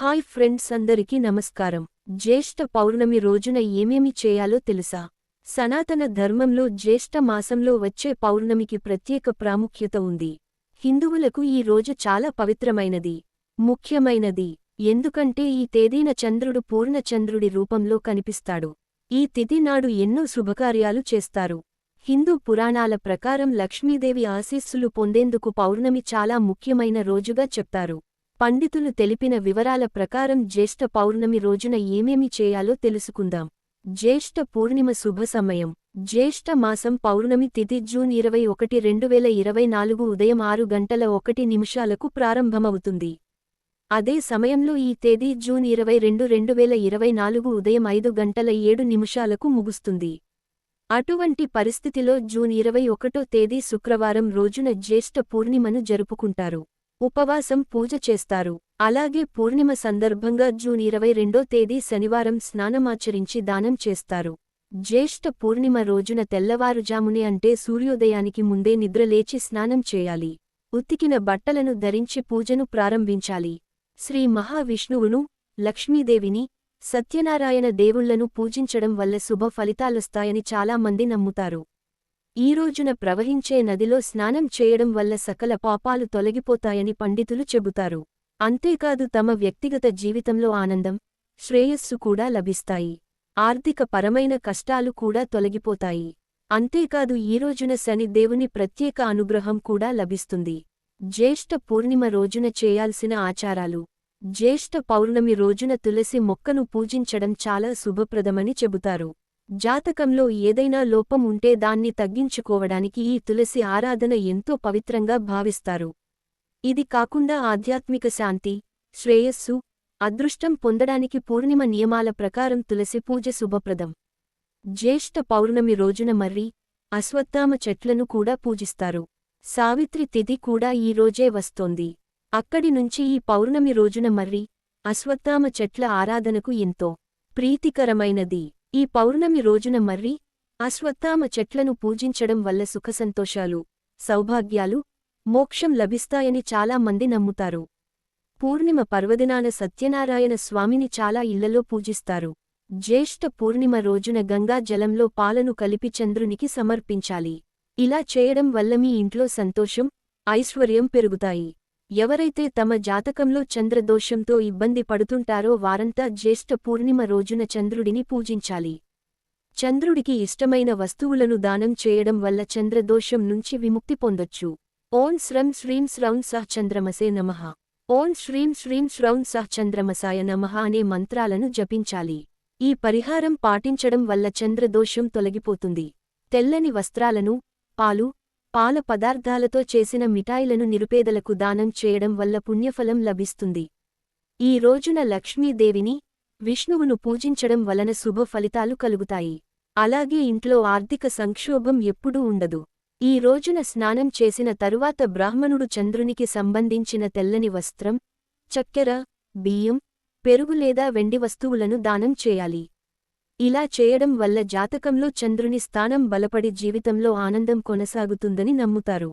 Hi friends అందరికీ నమస్కారం. జ్యేష్ఠ పౌర్ణమి రోజున ఏమేమి చేయాలో తెలుసా? సనాతన ధర్మంలో జ్యేష్ఠ మాసంలో వచ్చే పౌర్ణమికి ప్రత్యేక ప్రాముఖ్యత ఉంది. హిందువులకు ఈ రోజు చాలా పవిత్రమైనది. ముఖ్యమైనది. ఎందుకంటే ఈ తేదీన చంద్రుడు పూర్ణచంద్రుడి రూపంలో కనిపిస్తాడు. ఈ తిథి నాడు ఎన్నో శుభకార్యాలు చేస్తారు. హిందూ పురాణాల ప్రకారం లక్ష్మీదేవి ఆశీస్సులు పొందేందుకు పౌర్ణమి చాలా ముఖ్యమైన రోజుగా చెప్తారు. పండితులు తెలిపిన వివరాల ప్రకారం జ్యేష్ఠ పౌర్ణమి రోజున ఏమేమి చేయాలో తెలుసుకుందాం. జ్యేష్ఠ పూర్ణిమ శుభ సమయం. జ్యేష్ఠ మాసం పౌర్ణమి తిథి జూన్ ఇరవై ఒకటి రెండు వేల ఇరవై నాలుగు ఉదయం ఆరు గంటల ఒకటి నిమిషాలకు ప్రారంభమవుతుంది. అదే సమయంలో ఈ తేదీ జూన్ ఇరవై రెండు రెండు వేల ఇరవై నాలుగు ఉదయం ఐదు గంటల ఏడు నిమిషాలకు ముగుస్తుంది. అటువంటి పరిస్థితిలో జూన్ ఇరవై ఒకటో తేదీ శుక్రవారం రోజున జ్యేష్ఠ పూర్ణిమను జరుపుకుంటారు. ఉపవాసం పూజ చేస్తారు. అలాగే పూర్ణిమ సందర్భంగా జూన్ ఇరవై రెండో తేదీ శనివారం స్నానమాచరించి దానం చేస్తారు. జ్యేష్ఠ పూర్ణిమ రోజున తెల్లవారుజామునే అంటే సూర్యోదయానికి ముందే నిద్రలేచి స్నానం చేయాలి. ఉతికిన బట్టలను ధరించి పూజను ప్రారంభించాలి. శ్రీ మహావిష్ణువును లక్ష్మీదేవిని సత్యనారాయణ దేవుళ్ళను పూజించడం వల్ల శుభ ఫలితాలొస్తాయని చాలామంది నమ్ముతారు. ఈ రోజున ప్రవహించే నదిలో స్నానం చేయడం వల్ల సకల పాపాలు తొలగిపోతాయని పండితులు చెబుతారు. అంతేకాదు తమ వ్యక్తిగత జీవితంలో ఆనందం శ్రేయస్సు కూడా లభిస్తాయి. ఆర్థిక పరమైన కష్టాలు కూడా తొలగిపోతాయి. అంతేకాదు ఈ రోజున శని దేవుని ప్రత్యేక అనుగ్రహం కూడా లభిస్తుంది. జ్యేష్ఠ పూర్ణిమ రోజున చేయాల్సిన ఆచారాలు. జ్యేష్ఠ పౌర్ణమి రోజున తులసి మొక్కను పూజించడం చాలా శుభప్రదమని చెబుతారు. జాతకంలో ఏదైనా లోపం ఉంటే దాన్ని తగ్గించుకోవడానికి ఈ తులసి ఆరాధన ఎంతో పవిత్రంగా భావిస్తారు. ఇది కాకుండా ఆధ్యాత్మిక శాంతి శ్రేయస్సు అదృష్టం పొందడానికి పూర్ణిమ నియమాల ప్రకారం తులసి పూజ శుభప్రదం. జ్యేష్ఠ పౌర్ణమి రోజున మర్రి అశ్వత్థామ చెట్లను కూడా పూజిస్తారు. సావిత్రి తిథి కూడా ఈ రోజే వస్తోంది. అక్కడి నుంచి ఈ పౌర్ణమి రోజున మర్రి అశ్వత్థామ చెట్ల ఆరాధనకు ఎంతో ప్రీతికరమైనది. ఈ పౌర్ణమి రోజున మర్రి అశ్వత్థామ చెట్లను పూజించడం వల్ల సుఖసంతోషాలు సౌభాగ్యాలు మోక్షం లభిస్తాయని చాలా మంది నమ్ముతారు. పూర్ణిమ పర్వదినాన సత్యనారాయణ స్వామిని చాలా ఇళ్ళలో పూజిస్తారు. జ్యేష్ఠ పూర్ణిమ రోజున గంగా జలంలో పాలను కలిపి చంద్రునికి సమర్పించాలి. ఇలా చేయడం వల్ల మీ ఇంట్లో సంతోషం ఐశ్వర్యం పెరుగుతాయి. ఎవరైతే తమ జాతకంలో చంద్రదోషంతో ఇబ్బంది పడుతుంటారో వారంతా జ్యేష్ఠ పూర్ణిమ రోజున చంద్రుడిని పూజించాలి. చంద్రుడికి ఇష్టమైన వస్తువులను దానం చేయడం వల్ల చంద్రదోషం నుంచి విముక్తి పొందొచ్చు. ఓం శ్రం శ్రీం శ్రౌం సహ చంద్రమసే నమః. ఓం శ్రీం శ్రీం శ్రౌం సహ చంద్రమసాయ నమః అనే మంత్రాలను జపించాలి. ఈ పరిహారం పాటించడం వల్ల చంద్రదోషం తొలగిపోతుంది. తెల్లని వస్త్రాలను పాలు పాల పదార్థాలతో చేసిన మిఠాయిలను నిరుపేదలకు దానం చేయడం వల్ల పుణ్యఫలం లభిస్తుంది. ఈ రోజున లక్ష్మీదేవిని విష్ణువును పూజించడం వలన శుభ ఫలితాలు కలుగుతాయి. అలాగే ఇంట్లో ఆర్థిక సంక్షోభం ఎప్పుడూ ఉండదు. ఈ రోజున స్నానం చేసిన తరువాత బ్రాహ్మణుడు చంద్రునికి సంబంధించిన తెల్లని వస్త్రం చక్కెర బియ్యం పెరుగు లేదా వెండి వస్తువులను దానం చేయాలి. ఇలా చేయడం వల్ల జాతకంలో చంద్రుని స్థానం బలపడి జీవితంలో ఆనందం కొనసాగుతుందని నమ్ముతారు.